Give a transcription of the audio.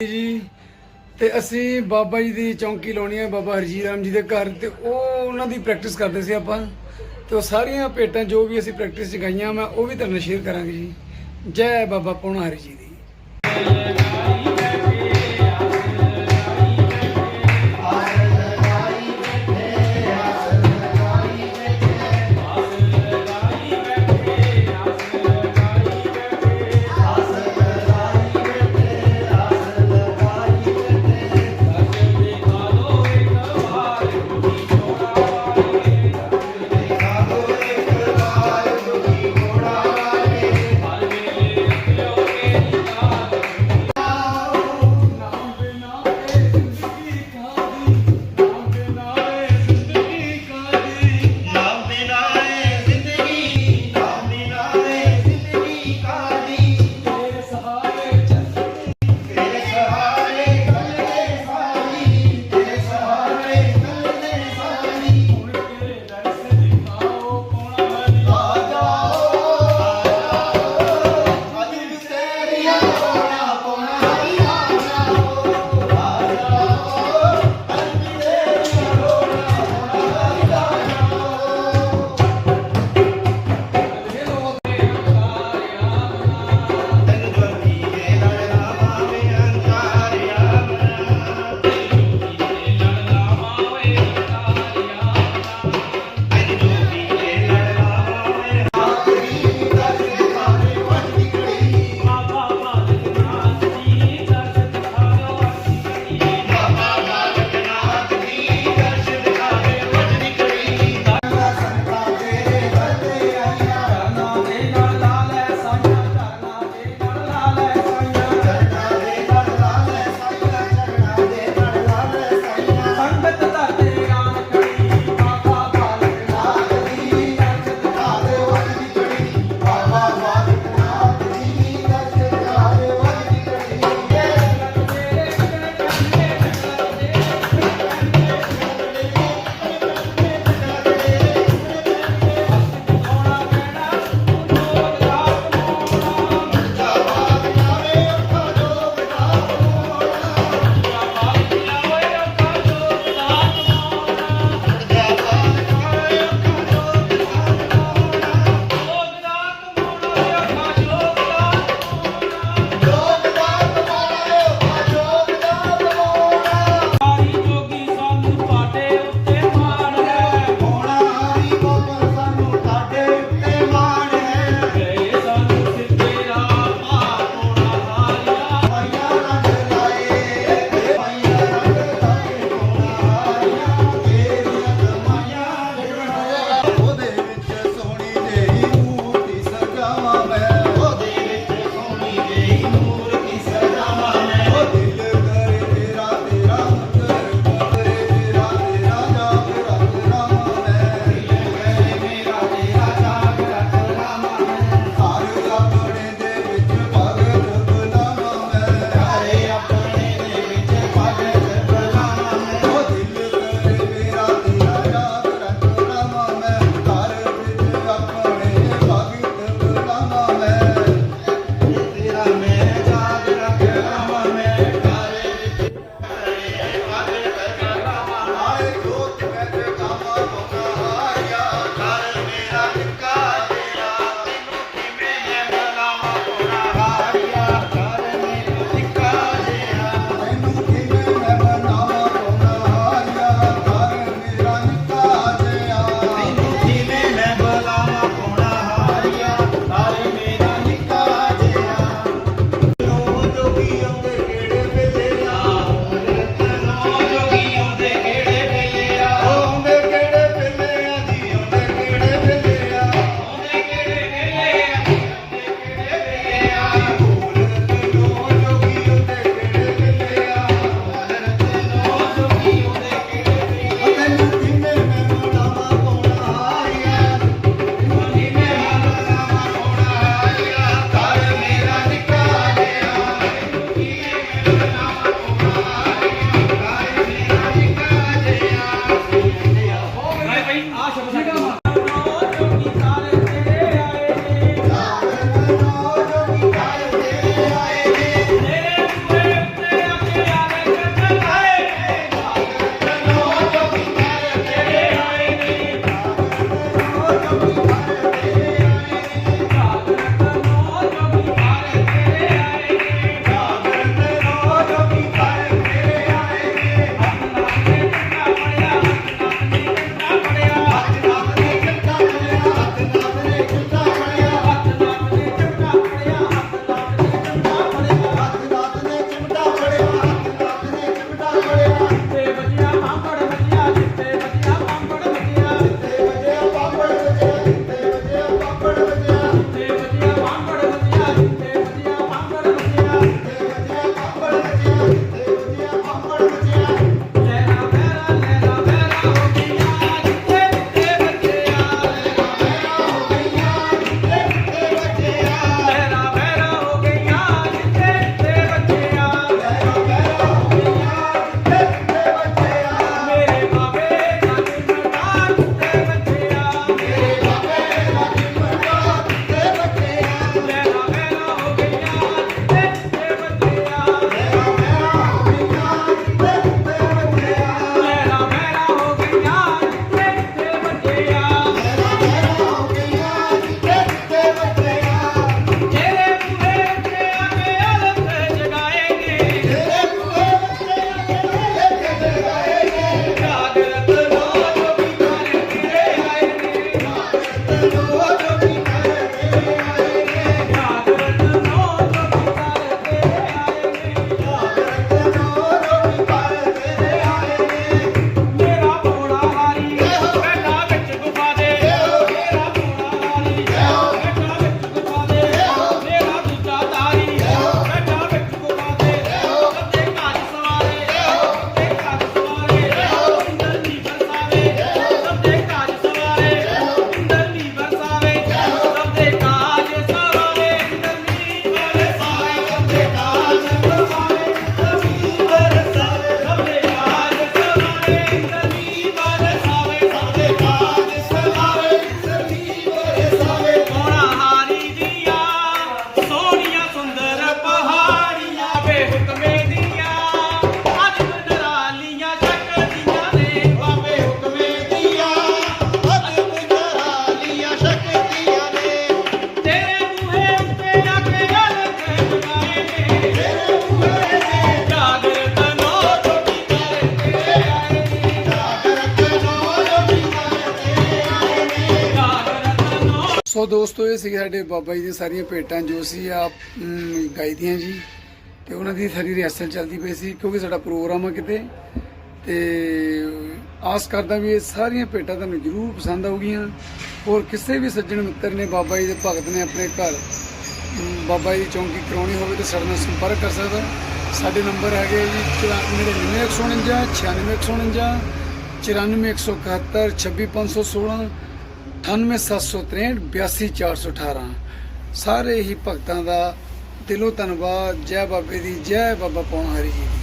ਜੀ, ਤੇ ਅਸੀਂ ਬਾਬਾ ਜੀ ਦੀ ਚੌਂਕੀ ਲਾਉਣੀ ਹੈ, ਬਾਬਾ ਹਰਜੀਤ ਰਾਮ ਜੀ ਦੇ ਘਰ, ਤੇ ਉਹ ਉਹਨਾਂ ਦੀ ਪ੍ਰੈਕਟਿਸ ਕਰਦੇ ਸੀ ਆਪਾਂ। ਤੇ ਉਹ ਸਾਰੀਆਂ ਭੇਟਾਂ ਜੋ ਵੀ ਅਸੀਂ ਪ੍ਰੈਕਟਿਸ 'ਚ ਗਾਈਆਂ, ਮੈਂ ਉਹ ਵੀ ਤੁਹਾਨੂੰ ਨਾਲ ਸ਼ੇਅਰ ਕਰਾਂਗੇ ਜੀ। ਜੈ ਬਾਬਾ ਪੌਣਾ ਹਰੀ ਜੀ ਦੀ। Senhor. ਸੋ ਦੋਸਤੋ, ਇਹ ਸੀ ਸਾਡੇ ਬਾਬਾ ਜੀ ਦੀਆਂ ਸਾਰੀਆਂ ਭੇਟਾਂ ਜੋ ਸੀ ਆ ਗਾਈ ਦੀਆਂ ਜੀ। ਤੇ ਉਹਨਾਂ ਦੀ ਸਾਰੀ ਰਿਹਰਸਲ ਚੱਲਦੀ ਪਈ ਸੀ, ਕਿਉਂਕਿ ਸਾਡਾ ਪ੍ਰੋਗਰਾਮ ਆ ਕਿਤੇ, ਤੇ ਆਸ ਕਰਦਾ ਵੀ ਇਹ ਸਾਰੀਆਂ ਭੇਟਾਂ ਤੁਹਾਨੂੰ ਜ਼ਰੂਰ ਪਸੰਦ ਆਉਗੀਆਂ। ਹੋਰ ਕਿਸੇ ਵੀ ਸੱਜਣ ਮਿੱਤਰ ਨੇ, ਬਾਬਾ ਜੀ ਦੇ ਭਗਤ ਨੇ ਆਪਣੇ ਘਰ ਬਾਬਾ ਜੀ ਦੀ ਚੌਂਕੀ ਕਰਾਉਣੀ ਹੋਵੇ ਤਾਂ ਸਾਡੇ ਨਾਲ ਸੰਪਰਕ ਕਰ ਸਕਦਾ। ਸਾਡੇ ਨੰਬਰ ਹੈਗੇ ਜੀ 9949 96149 94171 26516 98763 82418 ਸਾਰੇ ਹੀ ਭਗਤਾਂ ਦਾ ਦਿਲੋਂ ਧੰਨਵਾਦ ਜੈ ਬਾਬੇ ਦੀ ਜੈ ਬਾਬਾ ਪੌਣ ਹਰੀ ਜੀ